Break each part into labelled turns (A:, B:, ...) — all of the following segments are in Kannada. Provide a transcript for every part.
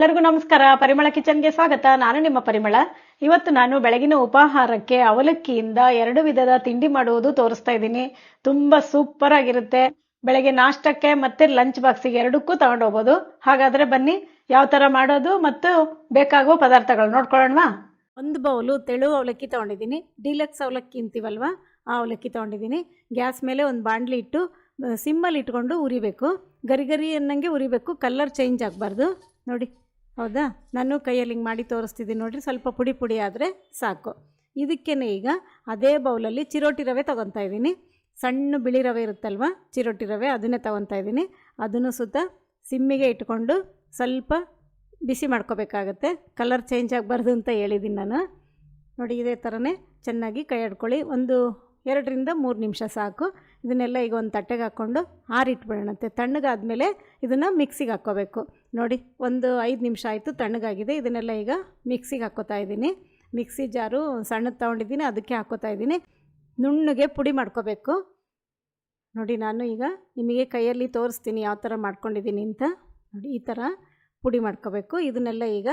A: ಎಲ್ಲರಿಗೂ ನಮಸ್ಕಾರ. ಪರಿಮಳ ಕಿಚನ್ಗೆ ಸ್ವಾಗತ. ನಾನು ನಿಮ್ಮ ಪರಿಮಳ. ಇವತ್ತು ನಾನು ಬೆಳಗಿನ ಉಪಾಹಾರಕ್ಕೆ ಅವಲಕ್ಕಿಯಿಂದ ಎರಡು ವಿಧದ ತಿಂಡಿ ಮಾಡುವುದು ತೋರಿಸ್ತಾ ಇದ್ದೀನಿ. ತುಂಬಾ ಸೂಪರ್ ಆಗಿರುತ್ತೆ. ಬೆಳಗ್ಗೆ ನಾಷ್ಟಕ್ಕೆ ಮತ್ತೆ ಲಂಚ್ ಬಾಕ್ಸಿಗೆ ಎರಡಕ್ಕೂ ತಗೊಂಡು ಹೋಗ್ಬೋದು. ಹಾಗಾದ್ರೆ ಬನ್ನಿ, ಯಾವ ತರ ಮಾಡೋದು ಮತ್ತು ಬೇಕಾಗುವ ಪದಾರ್ಥಗಳು ನೋಡ್ಕೊಳ್ಳೋಣವಾ? ಒಂದು ಬೌಲು ತೆಳು ಅವಲಕ್ಕಿ ತಗೊಂಡಿದ್ದೀನಿ. ಡಿಲಕ್ಸ್ ಅವಲಕ್ಕಿ ಅಂತೀವಲ್ವಾ? ಆ ಅವಲಕ್ಕಿ ತಗೊಂಡಿದ್ದೀನಿ. ಗ್ಯಾಸ್ ಮೇಲೆ ಒಂದು ಬಾಣಲಿ ಇಟ್ಟು, ಸಿಮ್ಮಲ್ಲಿ ಇಟ್ಕೊಂಡು ಉರಿಬೇಕು. ಗರಿ ಗರಿ ಅನ್ನಂಗೆ ಉರಿಬೇಕು. ಕಲರ್ ಚೇಂಜ್ ಆಗಬಾರ್ದು. ನೋಡಿ. ಹೌದಾ? ನಾನು ಕೈಯಲ್ಲಿ ಹಿಂಗೆ ಮಾಡಿ ತೋರಿಸ್ತಿದ್ದೀನಿ ನೋಡಿರಿ, ಸ್ವಲ್ಪ ಪುಡಿ ಪುಡಿ ಆದರೆ ಸಾಕು. ಇದಕ್ಕೇನೆ ಈಗ ಅದೇ ಬೌಲಲ್ಲಿ ಚಿರೋಟಿ ರವೆ ತೊಗೊತಾ ಇದ್ದೀನಿ. ಸಣ್ಣ ಬಿಳಿ ರವೆ ಇರುತ್ತಲ್ವ, ಚಿರೋಟಿ ರವೆ ಅದನ್ನೇ ತೊಗೊತಾ ಇದ್ದೀನಿ. ಅದನ್ನು ಸುತ್ತ ಸಿಮ್ಮಿಗೆ ಇಟ್ಕೊಂಡು ಸ್ವಲ್ಪ ಬಿಸಿ ಮಾಡ್ಕೋಬೇಕಾಗತ್ತೆ. ಕಲರ್ ಚೇಂಜ್ ಆಗಬಾರ್ದು ಅಂತ ಹೇಳಿದ್ದೀನಿ ನಾನು. ನೋಡಿ, ಇದೇ ಥರನೇ ಚೆನ್ನಾಗಿ ಕೈ ಆಡ್ಕೊಳ್ಳಿ. ಒಂದು ಎರಡರಿಂದ ಮೂರು ನಿಮಿಷ ಸಾಕು. ಇದನ್ನೆಲ್ಲ ಈಗ ಒಂದು ತಟ್ಟೆಗೆ ಹಾಕ್ಕೊಂಡು ಆರಿಟ್ಬಿಡೋಣಂತೆ. ತಣ್ಣಗಾದಮೇಲೆ ಇದನ್ನು ಮಿಕ್ಸಿಗೆ ಹಾಕ್ಕೋಬೇಕು. ನೋಡಿ, ಒಂದು ಐದು ನಿಮಿಷ ಆಯಿತು, ತಣ್ಣಗಾಗಿದೆ. ಇದನ್ನೆಲ್ಲ ಈಗ ಮಿಕ್ಸಿಗೆ ಹಾಕೋತಾ ಇದ್ದೀನಿ. ಮಿಕ್ಸಿ ಜಾರು ಸಣ್ಣದು ತೊಗೊಂಡಿದ್ದೀನಿ, ಅದಕ್ಕೆ ಹಾಕೋತಾ ಇದ್ದೀನಿ. ನುಣ್ಣಗೆ ಪುಡಿ ಮಾಡ್ಕೋಬೇಕು. ನೋಡಿ, ನಾನು ಈಗ ನಿಮಗೆ ಕೈಯಲ್ಲಿ ತೋರಿಸ್ತೀನಿ ಯಾವ ಥರ ಮಾಡ್ಕೊಂಡಿದ್ದೀನಿ ಅಂತ. ನೋಡಿ, ಈ ಥರ ಪುಡಿ ಮಾಡ್ಕೋಬೇಕು. ಇದನ್ನೆಲ್ಲ ಈಗ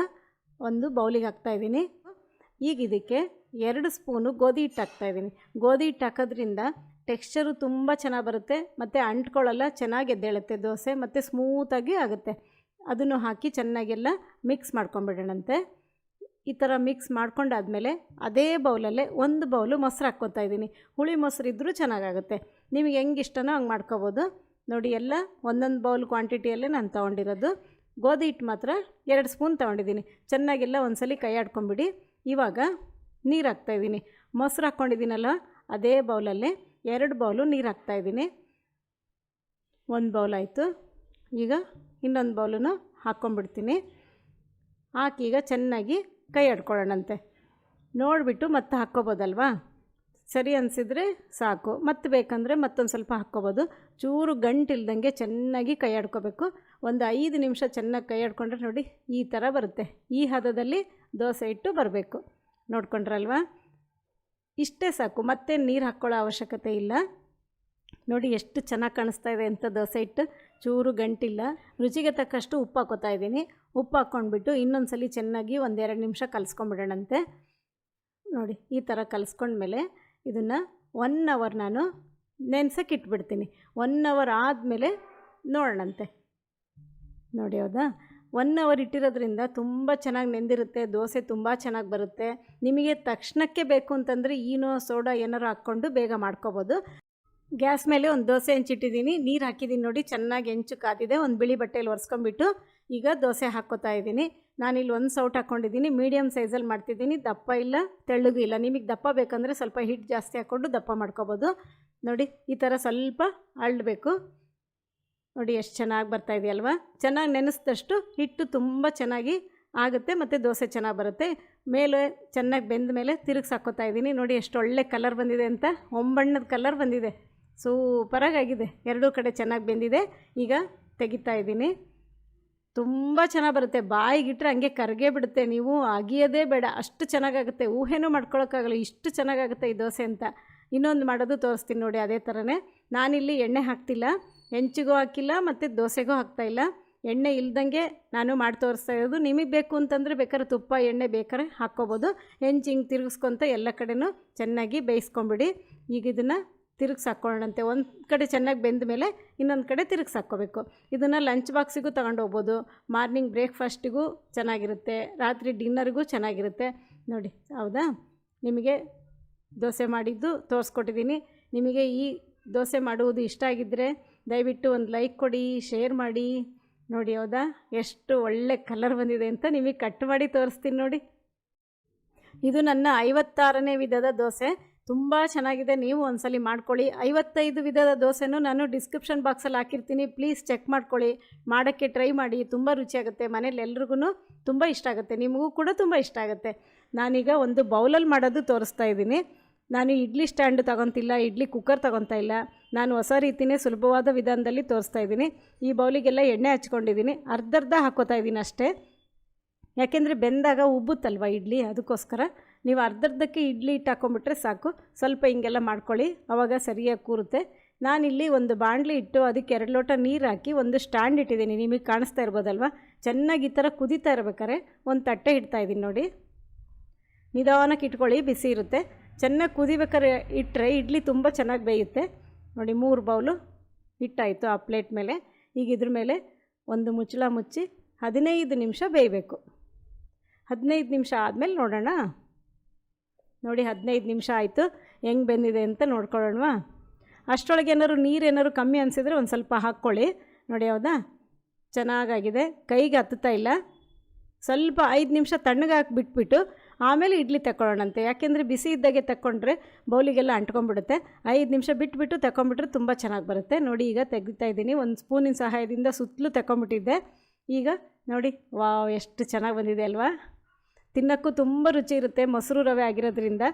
A: ಒಂದು ಬೌಲಿಗೆ ಹಾಕ್ತಾಯಿದ್ದೀನಿ ಈಗ ಇದಕ್ಕೆ ಎರಡು ಸ್ಪೂನು ಗೋಧಿ ಹಿಟ್ಟು ಹಾಕ್ತಾಯಿದ್ದೀನಿ ಗೋಧಿ ಹಿಟ್ಟು ಹಾಕೋದ್ರಿಂದ ಟೆಕ್ಸ್ಚರು ತುಂಬ ಚೆನ್ನಾಗಿ ಬರುತ್ತೆ, ಮತ್ತು ಅಂಟ್ಕೊಳ್ಳಲ್ಲ ಚೆನ್ನಾಗಿ ಎದ್ದೇಳುತ್ತೆ, ದೋಸೆ, ಮತ್ತು ಸ್ಮೂತಾಗಿ ಆಗುತ್ತೆ. ಅದನ್ನು ಹಾಕಿ ಚೆನ್ನಾಗೆಲ್ಲ ಮಿಕ್ಸ್ ಮಾಡ್ಕೊಂಬಿಡೋಣಂತೆ. ಈ ಥರ ಮಿಕ್ಸ್ ಮಾಡ್ಕೊಂಡಾದ್ಮೇಲೆ ಅದೇ ಬೌಲಲ್ಲೇ ಒಂದು ಬೌಲು ಮೊಸರು ಹಾಕ್ಕೊತಾ ಇದ್ದೀನಿ. ಹುಳಿ ಮೊಸರು ಇದ್ದರೂ ಚೆನ್ನಾಗಾಗುತ್ತೆ. ನಿಮಗೆ ಹೆಂಗೆ ಇಷ್ಟನೋ ಹಂಗೆ ಮಾಡ್ಕೋಬೋದು. ನೋಡಿ ಎಲ್ಲ ಒಂದೊಂದು ಬೌಲ್ ಕ್ವಾಂಟಿಟಿಯಲ್ಲೇ ನಾನು ತೊಗೊಂಡಿರೋದು. ಗೋಧಿ ಹಿಟ್ಟು ಮಾತ್ರ ಎರಡು ಸ್ಪೂನ್ ತೊಗೊಂಡಿದ್ದೀನಿ. ಚೆನ್ನಾಗೆಲ್ಲ ಒಂದ್ಸಲಿ ಕೈ ಆಡ್ಕೊಂಬಿಡಿ. ಇವಾಗ ನೀರು ಹಾಕ್ತಾಯಿದ್ದೀನಿ ಮೊಸರು ಹಾಕ್ಕೊಂಡಿದ್ದೀನಲ್ಲ, ಅದೇ ಬೌಲಲ್ಲೇ ಎರಡು ಬೌಲು ನೀರು ಹಾಕ್ತಾಯಿದ್ದೀನಿ ಒಂದು ಬೌಲ್ ಆಯಿತು. ಈಗ ಇನ್ನೊಂದು ಬೌಲನ್ನು ಹಾಕ್ಕೊಂಬಿಡ್ತೀನಿ. ಹಾಕಿ ಈಗ ಚೆನ್ನಾಗಿ ಕೈ ಆಡ್ಕೊಳ್ಳೋಣಂತೆ. ನೋಡಿಬಿಟ್ಟು ಮತ್ತೆ ಹಾಕ್ಕೋಬೋದಲ್ವಾ? ಸರಿ ಅನಿಸಿದರೆ ಸಾಕು. ಮತ್ತೆ ಬೇಕಂದರೆ ಮತ್ತೊಂದು ಸ್ವಲ್ಪ ಹಾಕ್ಕೋಬೋದು. ಚೂರು ಗಂಟಿಲ್ದಂಗೆ ಚೆನ್ನಾಗಿ ಕೈ ಆಡ್ಕೋಬೇಕು. ಒಂದು ಐದು ನಿಮಿಷ ಚೆನ್ನಾಗಿ ಕೈ ಆಡ್ಕೊಂಡ್ರೆ ನೋಡಿ ಈ ಥರ ಬರುತ್ತೆ. ಈ ಹದದಲ್ಲಿ ದೋಸೆ ಇಟ್ಟು ಬರಬೇಕು. ನೋಡ್ಕೊಂಡ್ರಲ್ವಾ? ಇಷ್ಟೇ ಸಾಕು. ಮತ್ತೆ ನೀರು ಹಾಕ್ಕೊಳ್ಳೋ ಅವಶ್ಯಕತೆ ಇಲ್ಲ. ನೋಡಿ ಎಷ್ಟು ಚೆನ್ನಾಗಿ ಕಾಣಿಸ್ತಾ ಇದೆ ಅಂತ ದೋಸೆ ಇಟ್ಟು ಚೂರು ಗಂಟಿಲ್ಲ. ರುಚಿಗೆ ತಕ್ಕಷ್ಟು ಉಪ್ಪು ಹಾಕೋತಾ ಇದ್ದೀನಿ. ಉಪ್ಪು ಹಾಕ್ಕೊಂಡ್ಬಿಟ್ಟು ಇನ್ನೊಂದು ಸಲ ಚೆನ್ನಾಗಿ ಒಂದೆರಡು ನಿಮಿಷ ಕಲಿಸ್ಕೊಂಬಿಡೋಣಂತೆ. ನೋಡಿ, ಈ ಥರ ಕಲಿಸ್ಕೊಂಡ್ಮೇಲೆ ಇದನ್ನು ಒನ್ ಅವರ್ ನಾನು ನೆನ್ಸಕ್ಕೆ ಇಟ್ಬಿಡ್ತೀನಿ. ಒನ್ ಅವರ್ ಆದಮೇಲೆ ನೋಡೋಣಂತೆ. ನೋಡಿ ಹೌದಾ? ಒನ್ ಅವರ್ ಇಟ್ಟಿರೋದ್ರಿಂದ ತುಂಬ ಚೆನ್ನಾಗಿ ನೆಂದಿರುತ್ತೆ, ದೋಸೆ ತುಂಬ ಚೆನ್ನಾಗಿ ಬರುತ್ತೆ. ನಿಮಗೆ ತಕ್ಷಣಕ್ಕೆ ಬೇಕು ಅಂತಂದರೆ ಈನೋ, ಸೋಡಾ ಏನಾರು ಹಾಕ್ಕೊಂಡು ಬೇಗ ಮಾಡ್ಕೋಬೋದು. ಗ್ಯಾಸ್ ಮೇಲೆ ಒಂದು ದೋಸೆ ಹೆಂಚಿಟ್ಟಿದ್ದೀನಿ. ನೀರು ಹಾಕಿದ್ದೀನಿ ನೋಡಿ, ಚೆನ್ನಾಗಿ ಹೆಂಚು ಕಾದಿದೆ. ಒಂದು ಬಿಳಿ ಬಟ್ಟೆಯಲ್ಲಿ ಒರೆಸ್ಕೊಂಬಿಟ್ಟು ಈಗ ದೋಸೆ ಹಾಕ್ಕೋತಾ ಇದ್ದೀನಿ. ನಾನಿಲ್ಲಿ ಒಂದು ಸೌಟ್ ಹಾಕ್ಕೊಂಡಿದ್ದೀನಿ ಮೀಡಿಯಮ್ ಸೈಜಲ್ಲಿ ಮಾಡ್ತಿದ್ದೀನಿ. ದಪ್ಪ ಇಲ್ಲ, ತೆಳ್ಳಗೂ ಇಲ್ಲ. ನಿಮಗೆ ದಪ್ಪ ಬೇಕಂದರೆ ಸ್ವಲ್ಪ ಹಿಟ್ಟು ಜಾಸ್ತಿ ಹಾಕ್ಕೊಂಡು ದಪ್ಪ ಮಾಡ್ಕೋಬೋದು. ನೋಡಿ, ಈ ಥರ ಸ್ವಲ್ಪ ಅಳ್ಳಬೇಕು ನೋಡಿ, ಎಷ್ಟು ಚೆನ್ನಾಗಿ ಬರ್ತಾ ಇದೆಯಲ್ವ? ಚೆನ್ನಾಗಿ ನೆನೆಸಿದಷ್ಟು ಹಿಟ್ಟು ತುಂಬ ಚೆನ್ನಾಗಿ ಆಗುತ್ತೆ ಮತ್ತು ದೋಸೆ ಚೆನ್ನಾಗಿ ಬರುತ್ತೆ. ಮೇಲೆ ಚೆನ್ನಾಗಿ ಬೆಂದ ಮೇಲೆ ತಿರುಗಿಸಿ ಹಾಕ್ಕೋತಾ ಇದ್ದೀನಿ ನೋಡಿ, ಎಷ್ಟು ಒಳ್ಳೆ ಕಲರ್ ಬಂದಿದೆ ಅಂತ. ಒಂಬಣ್ಣದ ಕಲರ್ ಬಂದಿದೆ. ಸೂಪರಾಗಿ ಆಗಿದೆ ಎರಡೂ ಕಡೆ ಚೆನ್ನಾಗಿ ಬೆಂದಿದೆ. ಈಗ ತೆಗಿತಾ ಇದ್ದೀನಿ. ತುಂಬ ಚೆನ್ನಾಗಿ ಬರುತ್ತೆ. ಬಾಯಿಗಿಟ್ರೆ ಹಂಗೆ ಕರಗೇ ಬಿಡುತ್ತೆ. ನೀವು ಅಗಿಯೋದೇ ಬೇಡ. ಅಷ್ಟು ಚೆನ್ನಾಗಾಗುತ್ತೆ. ಊಹೆನೂ ಮಾಡ್ಕೊಳೋಕ್ಕಾಗಲ್ಲ. ಇಷ್ಟು ಚೆನ್ನಾಗಾಗುತ್ತೆ ಈ ದೋಸೆ ಅಂತ. ಇನ್ನೊಂದು ಮಾಡೋದು ತೋರಿಸ್ತೀನಿ ನೋಡಿ ಅದೇ ಥರನೇ ನಾನಿಲ್ಲಿ ಎಣ್ಣೆ ಹಾಕ್ತಿಲ್ಲ. ಹೆಂಚಿಗೂ ಹಾಕಿಲ್ಲ ಮತ್ತು ದೋಸೆಗೂ ಹಾಕ್ತಾಯಿಲ್ಲ ಎಣ್ಣೆ ಇಲ್ದಂಗೆ ನಾನು ಮಾಡಿ ತೋರಿಸ್ತಾ ಇರೋದು. ನಿಮಗೆ ಬೇಕು ಅಂತಂದರೆ ಬೇಕಾದ್ರೆ ತುಪ್ಪ, ಎಣ್ಣೆ ಬೇಕಾದ್ರೆ ಹಾಕ್ಕೋಬೋದು. ಹೆಂಚು ಹಿಂಗೆ ತಿರುಗಿಸ್ಕೊತ ಎಲ್ಲ ಕಡೆನೂ ಚೆನ್ನಾಗಿ ಬೇಯಿಸ್ಕೊಂಬಿಡಿ. ಈಗ ಇದನ್ನು ತಿರುಗ್ಸಿ ಹಾಕ್ಕೊಳ್ಳೋಣಂತೆ ಒಂದು ಕಡೆ ಚೆನ್ನಾಗಿ ಬೆಂದ ಮೇಲೆ ಇನ್ನೊಂದು ಕಡೆ ತಿರುಗ್ಸಿ ಹಾಕ್ಕೋಬೇಕು ಇದನ್ನು ಲಂಚ್ ಬಾಕ್ಸಿಗೂ ತಗೊಂಡು ಹೋಗ್ಬೋದು ಮಾರ್ನಿಂಗ್ ಬ್ರೇಕ್ಫಾಸ್ಟಿಗೂ ಚೆನ್ನಾಗಿರುತ್ತೆ. ರಾತ್ರಿ ಡಿನ್ನರ್ಗೂ ಚೆನ್ನಾಗಿರುತ್ತೆ. ನೋಡಿ, ಹೌದಾ? ನಿಮಗೆ ದೋಸೆ ಮಾಡಿದ್ದು ತೋರಿಸ್ಕೊಟ್ಟಿದ್ದೀನಿ. ನಿಮಗೆ ಈ ದೋಸೆ ಮಾಡುವುದು ಇಷ್ಟ ಆಗಿದ್ದರೆ ದಯವಿಟ್ಟು ಒಂದು ಲೈಕ್ ಕೊಡಿ, ಶೇರ್ ಮಾಡಿ. ನೋಡಿ, ಹೌದಾ? ಎಷ್ಟು ಒಳ್ಳೆ ಕಲರ್ ಬಂದಿದೆ ಅಂತ ನಿಮಗೆ ಕಟ್ ಮಾಡಿ ತೋರಿಸ್ತೀನಿ ನೋಡಿ. ಇದು ನನ್ನ ಐವತ್ತಾರನೇ ವಿಧದ ದೋಸೆ. ತುಂಬ ಚೆನ್ನಾಗಿದೆ, ನೀವು ಒಂದ್ಸಲಿ ಮಾಡ್ಕೊಳ್ಳಿ. ಐವತ್ತೈದು ವಿಧದ ದೋಸೆನೂ ನಾನು ಡಿಸ್ಕ್ರಿಪ್ಷನ್ ಬಾಕ್ಸಲ್ಲಿ ಹಾಕಿರ್ತೀನಿ. ಪ್ಲೀಸ್ ಚೆಕ್ ಮಾಡ್ಕೊಳ್ಳಿ. ಮಾಡೋಕ್ಕೆ ಟ್ರೈ ಮಾಡಿ. ತುಂಬ ರುಚಿಯಾಗುತ್ತೆ. ಮನೇಲಿ ಎಲ್ರಿಗೂ ತುಂಬ ಇಷ್ಟ ಆಗುತ್ತೆ. ನಿಮಗೂ ಕೂಡ ತುಂಬ ಇಷ್ಟ ಆಗುತ್ತೆ. ನಾನೀಗ ಒಂದು ಬೌಲಲ್ಲಿ ಮಾಡೋದು ತೋರಿಸ್ತಾ ಇದ್ದೀನಿ. ನಾನು ಇಡ್ಲಿ ಸ್ಟ್ಯಾಂಡ್ ತಗೊತಿಲ್ಲ, ಇಡ್ಲಿ ಕುಕ್ಕರ್ ತಗೊತಾ ಇಲ್ಲ. ನಾನು ಹೊಸ ರೀತಿಯೇ ಸುಲಭವಾದ ವಿಧಾನದಲ್ಲಿ ತೋರಿಸ್ತಾ ಇದ್ದೀನಿ. ಈ ಬೌಲಿಗೆಲ್ಲ ಎಣ್ಣೆ ಹಚ್ಕೊಂಡಿದ್ದೀನಿ. ಅರ್ಧರ್ಧ ಹಾಕೋತಾ ಇದ್ದೀನಿ ಅಷ್ಟೇ. ಯಾಕೆಂದರೆ ಬೆಂದಾಗ ಉಬ್ಬುತ್ತಲ್ವ ಇಡ್ಲಿ? ಅದಕ್ಕೋಸ್ಕರ ನೀವು ಅರ್ಧರ್ಧಕ್ಕೆ ಇಡ್ಲಿ ಹಿಟ್ಟು ಹಾಕ್ಕೊಂಬಿಟ್ರೆ ಸಾಕು. ಸ್ವಲ್ಪ ಹಿಂಗೆಲ್ಲ ಮಾಡ್ಕೊಳ್ಳಿ. ಆವಾಗ ಸರಿಯಾಗಿ ಕೂರುತ್ತೆ. ನಾನಿಲ್ಲಿ ಒಂದು ಬಾಣಲಿ ಇಟ್ಟು ಅದಕ್ಕೆ ಎರಡು ಲೋಟ ನೀರು ಹಾಕಿ ಒಂದು ಸ್ಟ್ಯಾಂಡ್ ಇಟ್ಟಿದ್ದೀನಿ. ನಿಮಗೆ ಕಾಣಿಸ್ತಾ ಇರ್ಬೋದಲ್ವ? ಚೆನ್ನಾಗಿ ಈ ಥರ ಕುದೀತಾ ಇರ್ಬೇಕಾರೆ ಒಂದು ತಟ್ಟೆ ಇಡ್ತಾ ಇದ್ದೀನಿ ನೋಡಿ. ನಿಧಾನಕ್ಕೆ ಇಟ್ಕೊಳ್ಳಿ. ಬಿಸಿ ಇರುತ್ತೆ. ಚೆನ್ನಾಗಿ ಕುದಿಬೇಕಾರೆ ಇಟ್ಟರೆ ಇಡ್ಲಿ ತುಂಬ ಚೆನ್ನಾಗಿ ಬೇಯುತ್ತೆ. ನೋಡಿ, ಮೂರು ಬೌಲು ಹಿಟ್ಟಾಯಿತು ಆ ಪ್ಲೇಟ್ ಮೇಲೆ. ಈಗ ಇದ್ರ ಮೇಲೆ ಒಂದು ಮುಚ್ಚಳ ಮುಚ್ಚಿ ಹದಿನೈದು ನಿಮಿಷ ಬೇಯಬೇಕು. ಹದಿನೈದು ನಿಮಿಷ ಆದಮೇಲೆ ನೋಡೋಣ. ನೋಡಿ ಹದಿನೈದು ನಿಮಿಷ ಆಯಿತು. ಹೆಂಗೆ ಬೆಂದಿದೆ ಅಂತ ನೋಡ್ಕೊಳ್ಳೋಣವಾ ಅಷ್ಟರೊಳಗೆ ಏನಾದ್ರು ನೀರು ಏನಾದ್ರು ಕಮ್ಮಿ ಅನಿಸಿದ್ರೆ ಒಂದು ಸ್ವಲ್ಪ ಹಾಕ್ಕೊಳ್ಳಿ. ನೋಡಿ ಹೌದಾ? ಚೆನ್ನಾಗಾಗಿದೆ. ಕೈಗೆ ಹತ್ತುತ್ತಾ ಇಲ್ಲ. ಸ್ವಲ್ಪ ಐದು ನಿಮಿಷ ತಣ್ಣಗಾಕಿ ಬಿಟ್ಬಿಟ್ಟು ಆಮೇಲೆ ಇಡ್ಲಿ ತಗೊಳ್ಳೋಣಂತೆ ಯಾಕೆಂದರೆ ಬಿಸಿ ಇದ್ದಾಗೆ ತಗೊಂಡ್ರೆ ಬೌಲಿಗೆಲ್ಲ ಅಂಟ್ಕೊಂಡ್ಬಿಡುತ್ತೆ. ಐದು ನಿಮಿಷ ಬಿಟ್ಬಿಟ್ಟು ತಗೊಂಬಿಟ್ರೆ ತುಂಬ ಚೆನ್ನಾಗಿ ಬರುತ್ತೆ. ನೋಡಿ ಈಗ ತೆಗಿತಾ ಇದ್ದೀನಿ. ಒಂದು ಸ್ಪೂನಿನ ಸಹಾಯದಿಂದ ಸುತ್ತಲೂ ತಗೊಂಬಿಟ್ಟಿದ್ದೆ ಈಗ ನೋಡಿ, ವಾವ್, ಎಷ್ಟು ಚೆನ್ನಾಗಿ ಬಂದಿದೆ ಅಲ್ವಾ? ತಿನ್ನೋಕ್ಕೂ ತುಂಬ ರುಚಿ ಇರುತ್ತೆ, ಮೊಸರು ರವೆ ಆಗಿರೋದ್ರಿಂದ.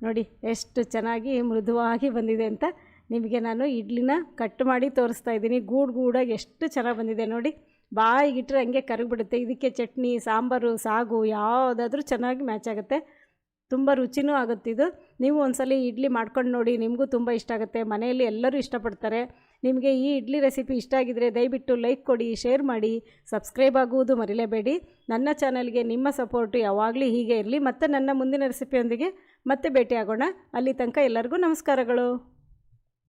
A: ನೋಡಿ, ಎಷ್ಟು ಚೆನ್ನಾಗಿ ಮೃದುವಾಗಿ ಬಂದಿದೆ ಅಂತ ನಿಮಗೆ ನಾನು ಇಡ್ಲಿನ ಕಟ್ ಮಾಡಿ ತೋರಿಸ್ತಾ ಇದ್ದೀನಿ. ಗೂಡು ಗೂಡಾಗಿ ಎಷ್ಟು ಚೆನ್ನಾಗಿ ಬಂದಿದೆ ನೋಡಿ. ಬಾಯಿಗಿಟ್ಟರೆ ಹಂಗೆ ಕರಗಿಬಿಡುತ್ತೆ. ಇದಕ್ಕೆ ಚಟ್ನಿ, ಸಾಂಬಾರು, ಸಾಗು ಯಾವುದಾದ್ರೂ ಚೆನ್ನಾಗಿ ಮ್ಯಾಚ್ ಆಗುತ್ತೆ. ತುಂಬ ರುಚಿನೂ ಆಗುತ್ತೆ ಇದು. ನೀವು ಒಂದ್ಸಲ ಇಡ್ಲಿ ಮಾಡ್ಕೊಂಡು ನೋಡಿ, ನಿಮಗೂ ತುಂಬ ಇಷ್ಟ ಆಗುತ್ತೆ. ಮನೆಯಲ್ಲಿ ಎಲ್ಲರೂ ಇಷ್ಟಪಡ್ತಾರೆ. ನಿಮಗೆ ಈ ಇಡ್ಲಿ ರೆಸಿಪಿ ಇಷ್ಟ ಆಗಿದರೆ ದಯವಿಟ್ಟು ಲೈಕ್ ಕೊಡಿ, ಶೇರ್ ಮಾಡಿ, ಸಬ್ಸ್ಕ್ರೈಬ್ ಆಗುವುದು ಮರಿಲೇಬೇಡಿ. ನನ್ನ ಚಾನಲ್ಗೆ ನಿಮ್ಮ ಸಪೋರ್ಟು ಯಾವಾಗಲೂ ಹೀಗೆ ಇರಲಿ. ಮತ್ತು ನನ್ನ ಮುಂದಿನ ರೆಸಿಪಿಯೊಂದಿಗೆ ಮತ್ತೆ ಭೇಟಿಯಾಗೋಣ. ಅಲ್ಲಿ ತನಕ ಎಲ್ಲರಿಗೂ ನಮಸ್ಕಾರಗಳು.